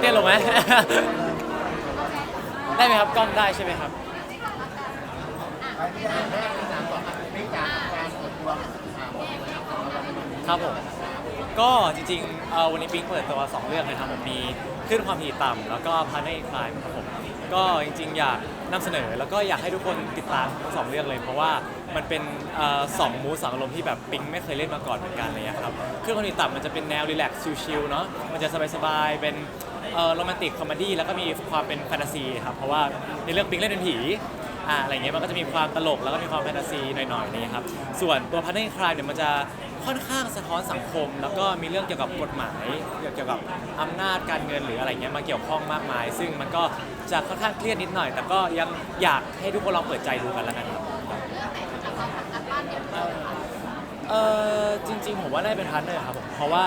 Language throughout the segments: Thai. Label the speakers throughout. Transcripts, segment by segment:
Speaker 1: เต้นลงไหม ได้ไหมครับกล้องได้ใช่ไหมครับ ครับผม ก็จริงๆเอ่อวันนี้ปิ๊งเปิดตัวสองเรื่องนะครับผมมีขึ้นความถี่ต่ำแล้วก็พาร์เนอร์คลายครับผมก็จริงๆ อยากนำเสนอแล้วก็อยากให้ทุกคนติดตามทั้งสองเรื่องเลย เพราะว่ามันเป็นเอ่อสองมูสสองอารมณ์ที่แบบปิ๊งไม่เคยเล่นมาก่อนเหมือนกันอะไรเลยครับขึ้นความถี่ต่ำมันจะเป็นแนวรีแลกซ์ชิลๆเนาะมันจะสบายๆเป็น โรแมนติกคอมเมดี้แล้วก็มีความเป็นแฟนตาซีครับเพราะว่าในเรื่องปิ๊งเล่นเป็นผีอ่าอะไรเงี้ยมันก็จะมีความตลกแล้วก็มีความแฟนตาซีหน่อยๆนี่ครับส่วนตัวพาร์เนอร์คลายเนี่ยมันจะค่อนข้างสะท้อนสังคม แล้วก็มีเรื่องเกี่ยวกับกฎหมายเกี่ยวกับอำนาจการเงินหรืออะไรเงี้ยมาเกี่ยวข้องมากมาย ซึ่งมันก็จะค่อนข้างเครียดนิดหน่อย แต่ก็ยังอยากให้ทุกคนลองเปิดใจดูกันแล้วกันครับเออจริง ๆ ผมว่าได้เป็นพาร์ทเนอร์ครับผมเพราะว่า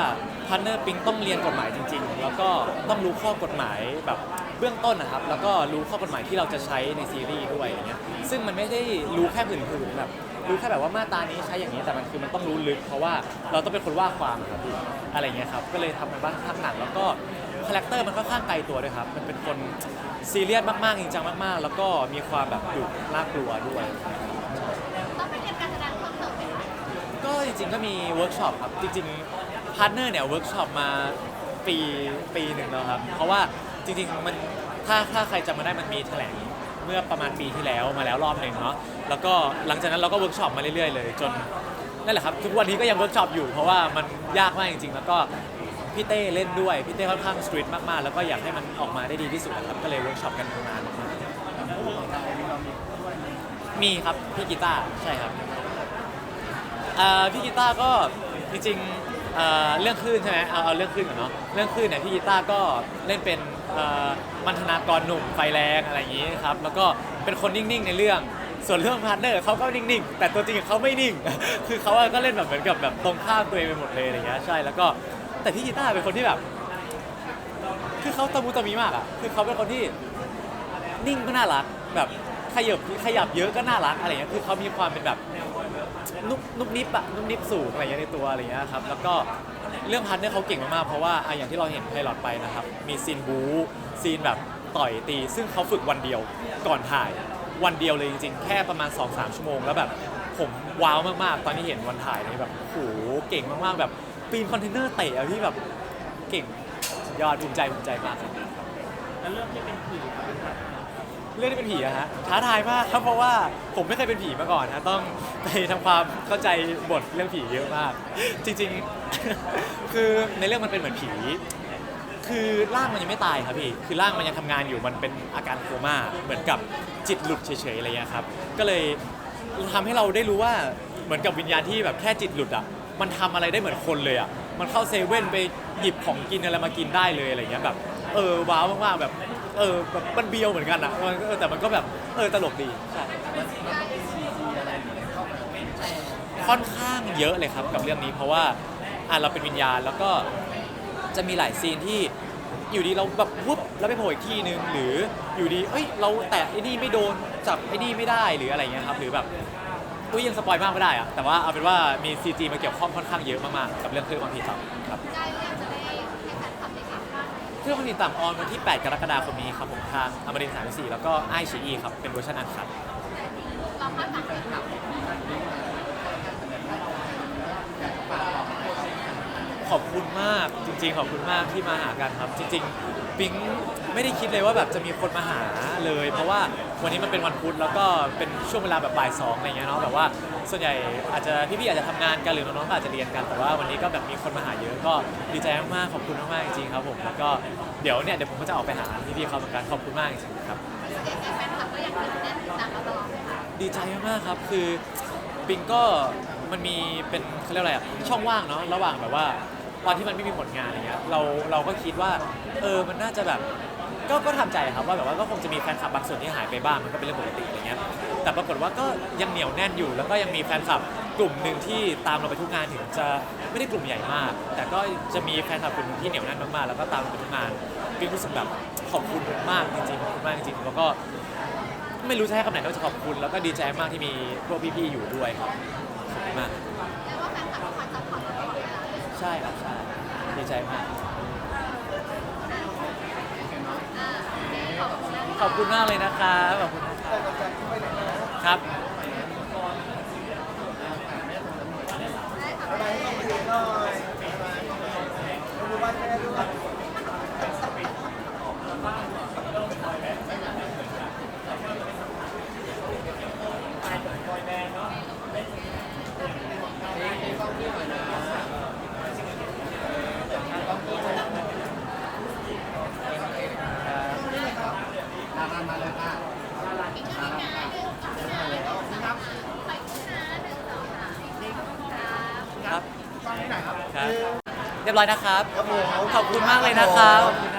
Speaker 1: พาร์ทเนอร์ปิงต้องเรียนกฎหมายจริง ๆ แล้วก็ต้องรู้ข้อกฎหมายแบบเบื้องต้นนะครับ แล้วก็รู้ข้อกฎหมายที่เราจะใช้ในซีรีส์ด้วยอย่างเงี้ย ซึ่งมันไม่ได้รู้แค่ผื่นๆแบบรู้แค่แบบว่ามาตรานี้ใช้อย่างนี้แต่มันคือมันต้องรู้ลึกเพราะว่าเราต้องเป็นคนว่าความครับพี่อะไรเงี้ยครับก็เลยทำมันบ้างทักหนักแล้วก็คาแรคเตอร์มันค่อนข้างไกลตัวด้วยครับ มันเป็นคนซีเรียสมากๆจริงจังมากๆ แล้วก็มีความแบบดุน่ากลัวด้วย
Speaker 2: ต้องไปเรียนการแสดงเพิ่มเติมไหมคะ
Speaker 1: ก็จริงๆก็มีเวิร์กช็อปครับจริงๆพาร์ทเนอร์เนี่ยเวิร์กช็อปมาปีปีหนึ่งแล้วครับ เพราะว่าจริงๆมันถ้าถ้าใครจำมาได้มันมีแถลงเมื่อประมาณปีที่แล้วมาแล้วรอบหนึ่งเนาะแล้วก็หลังจากนั้นเราก็เวิร์กช็อปมาเรื่อยๆเลย จนนั่นแหละครับทุกวันนี้ก็ยังเวิร์กช็อปอยู่เพราะว่ามันยากมากจริงๆ แล้วก็พี่เต้เล่นด้วยพี่เต้ค่อนข้างสตรีทมากๆ แล้วก็อยากให้มันออกมาได้ดีที่สุดนะครับก็เลยเวิร์กช็อปกันนานมีครับพี่กีตาร์ใช่ครับพี่กีตาร์ก็จริงๆ เอ่อเรื่องคลื่นใช่ไหมเอาเอาเรื่องคลื่นก่อนเนาะเรื่องคลื่นเนี่ยพี่กีตาร์ก็เล่นเป็นเอ่อมันธนากรหนุ่มไฟแรงอะไรอย่างนี้ครับแล้วก็เป็นคนนิ่งๆในเรื่อง ส่วนเรื่องพาร์ทเนอร์เขาก็นิ่งๆ แต่ตัวจริงเขาไม่นิ่ง คือเขาอะก็เล่นแบบเหมือนกับแบบตรงข้ามตัวเองไปหมดเลยอะไรเงี้ยใช่แล้วก็แต่พี่กีตาร์เป็นคนที่แบบ คือเขาตะมุตะมิมากอะ คือเขาเป็นคนที่นิ่งก็น่ารัก แบบขยับขยับเยอะก็น่ารักอะไรเงี้ย คือเขามีความเป็นแบบ นุบนุบนิบอะนุบนิบสูงอะไรเงี้ยในตัวอะไรเงี้ยครับแล้วก็เรื่องพันเนี่ยเขาเก่งมากๆเพราะว่าอะอย่างที่เราเห็นไพลอตไปนะครับ มีซีนบู๊ซีนแบบต่อยตี ซึ่งเขาฝึกวันเดียวก่อนถ่ายวันเดียวเลยจริงๆ แค่ประมาณ 2-3 ชั่วโมงแล้วแบบผมว้าวมากๆ ตอนที่เห็นวันถ่ายเนี่ยแบบโหเก่งมากๆ แบบปีนคอนเทนเนอร์เตะอะพี่แบบเก่งสุดยอดภูมิใจภูมิใจมากครับ
Speaker 3: แล้วเรื่องที่เป็นผีครับ
Speaker 1: เรื่องที่เป็นผีอะฮะท้าทายมากครับเพราะว่าผมไม่เคยเป็นผีมาก่อนนะต้องไปทำความเข้าใจบทเรื่องผีเยอะมาก จริงๆ คือในเรื่องมันเป็นเหมือนผี คือร่างมันยังไม่ตายครับพี่คือร่างมันยังทำงานอยู่มันเป็นอาการโคม่าเหมือนกับจิตหลุดเฉยๆอะไรเงี้ยครับ ก็เลยทำให้เราได้รู้ว่าเหมือนกับวิญญาณที่แบบแค่จิตหลุดอะมันทำอะไรได้เหมือนคนเลยอะมันเข้าเซเว่นไปหยิบของกินอะไรมากินได้เลยอะไรเงี้ยแบบเออว้าวมากๆแบบ เออแบบมันเบียวเหมือนกันอะมันเออแต่มันก็แบบเออตลกดีใช่ค่อนข้างเยอะเลยครับกับเรื่องนี้เพราะว่าอะเราเป็นวิญญาณแล้วก็จะมีหลายซีนที่อยู่ดีเราแบบวุบแล้วไปโผล่อีกที่นึงหรืออยู่ดีเอ้ยเราแตะไอ้นี่ไม่โดนจับไอ้นี่ไม่ได้หรืออะไรเงี้ยครับหรือแบบอุ้ยยังสปอยมากไม่ได้อะแต่ว่าเอาเป็นว่ามี CG มาเกี่ยวข้องค่อนข้างเยอะมากๆกับเรื่องเครื่องความผิดต่ำครับ
Speaker 2: ได้เรียนจะไห้แฟนคลับได้เห็นว่า
Speaker 1: เค รื่องความผิดต่ำออนวันที่ 8 กรกฎาคมนี้ครับผมทางอมรินทร์34แล้วก็ไอชีอีครับ เป็นเวอร์ชันอันคัด
Speaker 2: เราคาดหวังแฟนคลับ
Speaker 1: ขอบคุณมากจริง ๆ ขอบคุณมากที่มาหากันครับ จริง ๆ ปิ๊งไม่ได้คิดเลยว่าแบบจะมีคนมาหาเลย เพราะว่าวันนี้มันเป็นวันพุธแล้วก็เป็นช่วงเวลาแบบบ่ายสองอะไรเงี้ยเนาะแบบว่า ส่วนใหญ่อาจจะพี่ๆอาจจะทำงานกันหรือน้องๆก็อาจจะเรียนกันแต่ว่าวันนี้ก็แบบมีคนมาหาเยอะก็ดีใจมากๆขอบคุณมากๆจริงๆครับผมแล้วก็เดี๋ยวเนี่ยเดี๋ยวผมก็จะออกไปหาพี่ๆเขาเหมือนกันขอบคุณมากจริงๆครับ
Speaker 2: เด็กๆแฟนคลับก็ยังตื่นเต้นติดตามเราตลอดเลยค่ะ
Speaker 1: ดีใจมากๆครับคือปิงก็มันมีเป็นเขาเรียกอะไรอะช่องว่างเนาะระหว่างแบบว่าตอนที่มันไม่มีผลงานอะไรเงี้ยเราเราก็คิดว่าเออมันน่าจะแบบก็ก็ทำใจครับว่าแบบว่าก็คงจะมีแฟนคลับบางส่วนที่หายไปบ้างมันก็เป็นเรื่องปกติอะไรเงี้ย แต่ปรากฏว่าก็ยังเหนียวแน่นอยู่ แล้วก็ยังมีแฟนคลับกลุ่มหนึ่งที่ตามเราไปทุกงานถึงจะไม่ได้กลุ่มใหญ่มาก แต่ก็จะมีแฟนคลับกลุ่มหนึ่งที่เหนียวแน่นมากๆแล้วก็ตามเราไปทุกงานปิงรู้สึกแบบขอบคุณมากจริงๆขอบคุณมากจริงๆแล้วก็ไม่รู้จะให้คำไหนนอกจากขอบคุณ แล้วก็ดีใจมากที่มีพวกพี่ๆอยู่ด้วยครับขอบคุณมาก
Speaker 2: แล้วว่าแฟนคลับก็คอยซัพพอร์ตเราตลอดเวลาเลย
Speaker 1: ใช่ครับใช่ดีใจมาก
Speaker 2: ถ
Speaker 4: ขอบคุณมากเลยนะครับขอบคุณนะครับครับ
Speaker 1: อะไรให้
Speaker 4: ครับครั เรียบร้อยนะครับ ขอบคุณมากเลยนะครับขอบคุณนะ